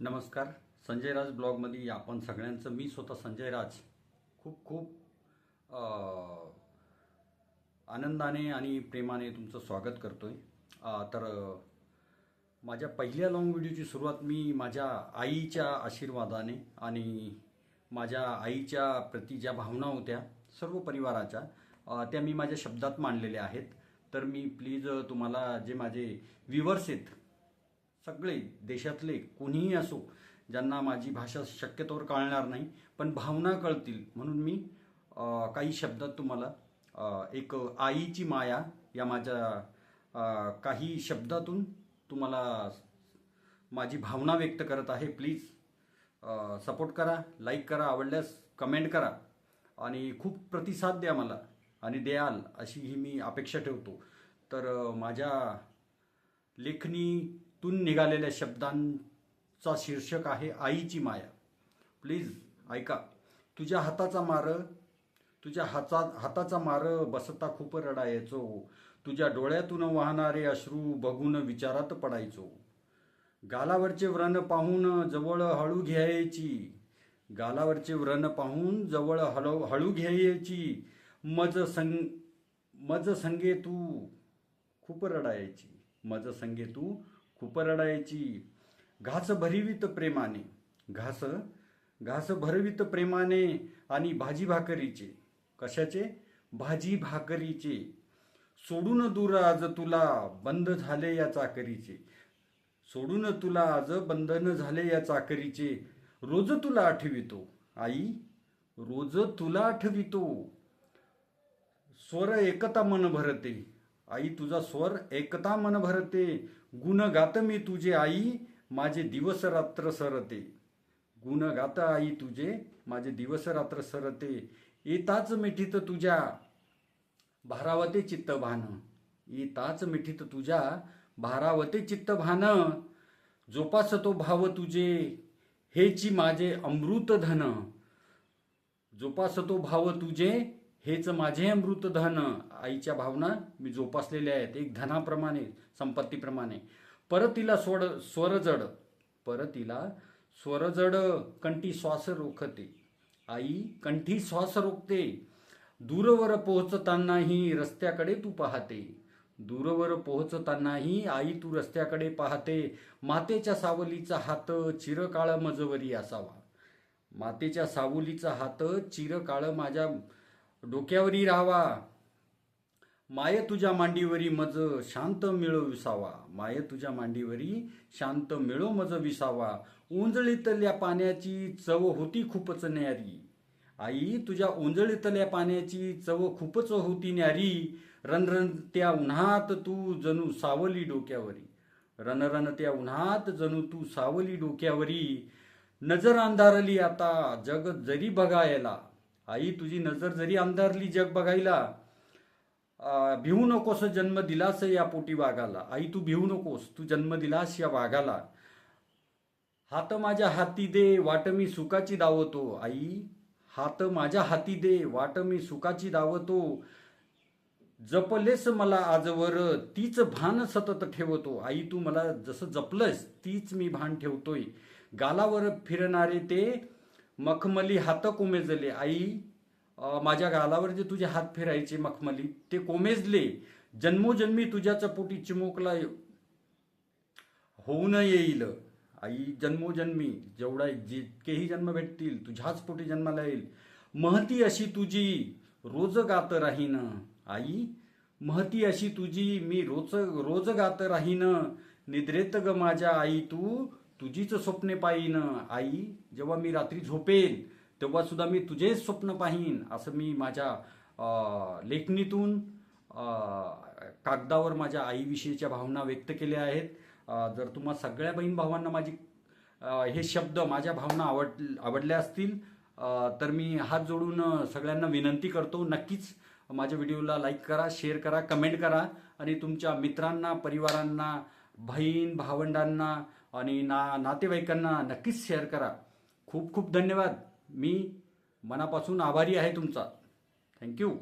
नमस्कार. संजय राज ब्लॉगमध्ये आपण सगळ्यांचं. मी स्वतः संजय राज. खूप खूप आनंदाने आणि प्रेमाने तुमचं स्वागत करतो आहे तर माझ्या पहिल्या लॉंग व्हिडिओची सुरुवात मी माझ्या आईच्या आशीर्वादाने आणि माझ्या आईच्या प्रती ज्या भावना होत्या सर्व परिवाराच्या त्या मी माझ्या शब्दात मांडलेल्या आहेत. तर मी प्लीज तुम्हाला जे माझे व्ह्युअर्स आहेत सगळे देशातले कोणीही असो ज्यांना माझी भाषा शक्यतोवर कळणार नाही पण भावना कळतील. म्हणून मी काही शब्दात तुम्हाला एक आईची माया या माझ्या काही शब्दातून तुम्हाला माझी भावना व्यक्त करत आहे. प्लीज सपोर्ट करा लाईक करा आवडल्यास कमेंट करा आणि खूप प्रतिसाद द्या मला आणि द्याल अशी ही मी अपेक्षा ठेवतो. तर माझ्या लेखणीतून निघालेल्या शब्दांचा शीर्षक आहे आईची माया. प्लीज ऐका. तुझ्या हाताचा मार तुझ्या हाता हाताचा मार बसता खूप रडायचो. तुझ्या डोळ्यातून वाहणारे अश्रू बघून विचारात पडायचो. गालावरचे व्रण पाहून जवळ हळू घ्यायची. गालावरचे व्रण पाहून जवळ हळू हळू घ्यायची. मज संग मज संगे तू खूप रडायची. मज संगे तू खूप रडायची. घास भरवित प्रेमाने घास घास भरवित प्रेमाने आणि भाजी भाकरीचे. कशाचे? भाजी भाकरीचे. सोडून दूर आज तुला बंद झाले या चाकरीचे. सोडून तुला आज बंधन झाले या चाकरीचे. रोज तुला आठवितो. आई रोज तुला आठवितो. स्वर एकता मन भरते. आई तुझा स्वर एकता मन भरते गुण गात मी तुझे आई माझे दिवस रात्र सरते. गुण गात आई तुझे माझे दिवस रात्र सरते. येताच मिठीत तुझ्या भारावते चित्त भान येताच मिठीत तुझ्या भारावते चित्त भान जोपासतो भाव तुझे हेची माझे अमृत धन. जोपासतो भाव तुझे हेच माझे अमृत धन आईच्या भावना मी जोपासलेल्या आहेत. एक धनाप्रमाणे संपत्तीप्रमाणे. परतीला सोड स्वरजड परतीला स्वरजड कंठी श्वास रोखते. आई कंठी श्वास रोखते. दूरवर पोहोचतानाही रस्त्याकडे तू पाहते. दूरवर पोहोचतानाही आई तू रस्त्याकडे पाहते. मातेच्या सावलीचा हात चिरकाळ मजवरी असावा. मातेच्या सावलीचा हात चिरकाळ माझ्या डोक्यावरी राहावा. माय तुझ्या मांडीवरी मज शांत मिळो विसावा. माय तुझ्या मांडीवरी शांत मिळो मज विसावा. उंजळीतल्या पाण्याची चव होती खूपच न्यारी. आई तुझ्या उंजळीतल्या पाण्याची चव खूपच होती न्यारी. रणरण त्या उन्हात तू जणू सावली डोक्यावरी. रणरण त्या उन्हात जणू तू सावली डोक्यावरी. नजर अंधारली आता जग जरी बघायला. आई तुझी नजर जरी अंधारली जग बघायला भिवू नकोस जन्म दिलास या पोटी वाघाला. आई तू भिवू नकोस तू जन्म दिलास या वाघाला. हात माझ्या हाती दे वाट मी सुखाची दावतो. आई हात माझ्या हाती दे वाट मी सुखाची दावतो. जपलेस मला आजवर तीच भान सतत ठेवतो. आई तू मला जसं जपलंस तीच मी भान ठेवतोय. गालावर फिरणारे ते मखमली हात कोमेजले आई. माझ्या गालावर जे तुझे हात फिरायचे मखमली ते कोमेजले. जन्मोजन्मी तुझ्याच पोटी चिमुकला होऊन येईल. आई जन्मोजन्मी जेवढा जितकेही जन्म भेटतील तुझ्याच पोटी जन्माला येईल. महती अशी तुझी रोज गात राहीन. आई महती अशी तुझी मी रोज रोज गात राहीन. निद्रेत ग माझ्या आई तू तुझीच स्वप्ने पाहीन आई. जेव्हा मी रात्री झोपेन तेव्हा सुद्धा मी तुझेच स्वप्न पाहीन असं मी माझ्या लेखणीतून कागदावर माझ्या आईविषयीच्या भावना व्यक्त केल्या आहेत. जर तुम्हा सगळ्या बहीण भावांना माझी हे शब्द माझ्या भावना आवड आवडल्या असतील तर मी हात जोडून सगळ्यांना विनंती करतो. नक्कीच माझ्या व्हिडिओला लाईक करा शेअर करा कमेंट करा. आणि तुमच्या मित्रांना परिवारांना बहीण भावंडांना आणि ना नातेवाईकांना नक्कीच शेअर करा. खूप खूप धन्यवाद. मी मनापासून आभारी आहे तुमचा. थँक्यू